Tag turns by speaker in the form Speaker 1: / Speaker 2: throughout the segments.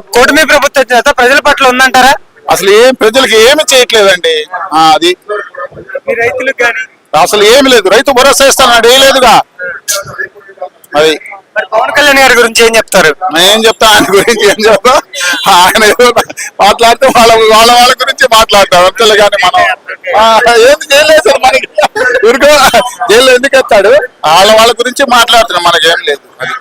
Speaker 1: కూటమి ప్రభుత్వం చేత ప్రజల పట్ల ఉందంటారా?
Speaker 2: అసలు ఏం ప్రజలకి ఏమి చేయట్లేదండి. అది.
Speaker 1: రైతులకు కానీ
Speaker 2: అసలు ఏమి లేదు. రైతు భరోసా ఇస్తానండి వేయలేదుగా అది.
Speaker 1: మరి పవన్ కళ్యాణ్ గారి గురించి ఏం చెప్తారు?
Speaker 2: ఏం చెప్తా? ఆయన గురించి ఏం చెప్తా ఆయన మాట్లాడితే వాళ్ళ వాళ్ళ వాళ్ళ గురించి మాట్లాడతాం అంతే కానీ మనం. ఆ, ఏం చేయలేదు సార్ మనకి? ఊరికో. జైల్లో ఎందుకు ఎత్తాడు? వాళ్ళ వాళ్ళ గురించి మాట్లాడుతున్నాం. మనకేం లేదు. అది.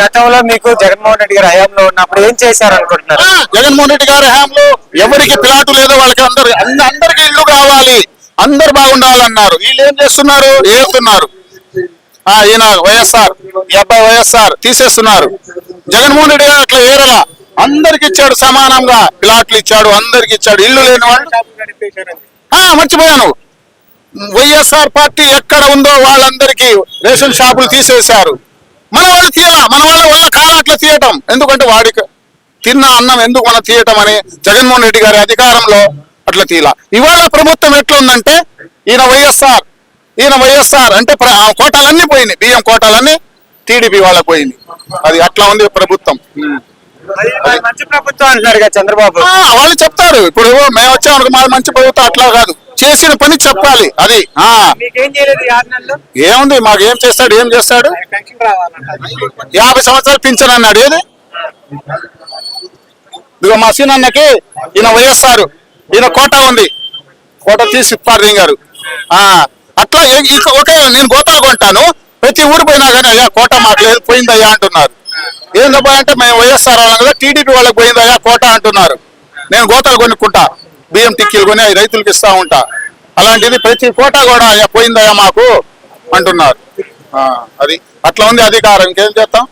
Speaker 1: గతంలో మీకు జగన్మోహన్ రెడ్డి గారు హయాంలో ఉన్నప్పుడు ఏం చేశారు అనుకుంటున్నారు
Speaker 2: జగన్మోహన్ రెడ్డి గారి హయాంలో ఎవరికి ప్లాటు లేదో వాళ్ళకి అందరు అందరికి ఇల్లు కావాలి. అందరు బాగుండాలన్నారు. వీళ్ళు ఏం చేస్తున్నారు? ఏస్తున్నారు ఆ ఈయన వైఎస్ఆర్ ఈ అబ్బాయి వైఎస్ఆర్ తీసేస్తున్నారు. జగన్మోహన్ రెడ్డి గారు అట్లా ఏరలా. అందరికి ఇచ్చాడు సమానంగా ప్లాట్లు ఇచ్చాడు అందరికి ఇచ్చాడు. ఇల్లు లేని వాళ్ళు మర్చిపోయాను. వైఎస్ఆర్ పార్టీ ఎక్కడ ఉందో వాళ్ళందరికీ రేషన్ షాపులు తీసేశారు. మన వాళ్ళు తీయాల మన వాళ్ళ వాళ్ళ కాలం అట్లా తీయటం. ఎందుకంటే వాడికి తిన్న అన్నం ఎందుకు మనం తీయటం అని జగన్మోహన్ రెడ్డి గారి అధికారంలో అట్లా తీయాల. ఇవాళ ప్రభుత్వం ఎట్లా ఉందంటే ఈయన వైఎస్ఆర్ ఈయన వైఎస్ఆర్ అంటే కోటాలన్నీ పోయినాయి. బియ్యం కోటాలన్నీ టీడీపీ వాళ్ళకి పోయింది. అది అట్లా ఉంది ప్రభుత్వం.
Speaker 1: మంచి ప్రభుత్వం అంటున్నారు చంద్రబాబు.
Speaker 2: వాళ్ళు చెప్తారు. ఇప్పుడు మేము వచ్చామనుకో మా మంచి ప్రభుత్వం అట్లా కాదు. చేసిన పని చెప్పాలి. అది ఆ. ఏముంది మాకు ఏం చేస్తాడు? ఏం చేస్తాడు యాభై సంవత్సరాలు పింఛన్ అన్నాడు ఏది? ఇదిగో మా సీనన్నకి ఈయన వైఎస్ఆర్ ఈయన కోట ఉంది. కోట తీసి ఇప్పారు గారు. ఆ అట్లా ఏ- ఇక ఒకే నేను గోతాలు కొంటాను. ప్రతి ఊరు పోయినా కానీ అయ్యా కోట మాకు లేదు పోయిందయ్యా అంటున్నారు. ఏందబ్బా అంటే మేము వైఎస్ఆర్ వాళ్ళం కదా టీడీపీ వాళ్ళకి పోయిందయ్యా కోట అంటున్నారు. నేను గోతాలు కొనుక్కుంటా. బియ్యం టిక్కీలు కొని అవి రైతులకు ఇస్తా ఉంటా. అలాంటిది ప్రతి కోట కూడా అయ్యా పోయిందయ్యా మాకు అంటున్నారు. ఆ, అది అట్లా ఉంది అధికారం. ఇంకేం చేస్తాం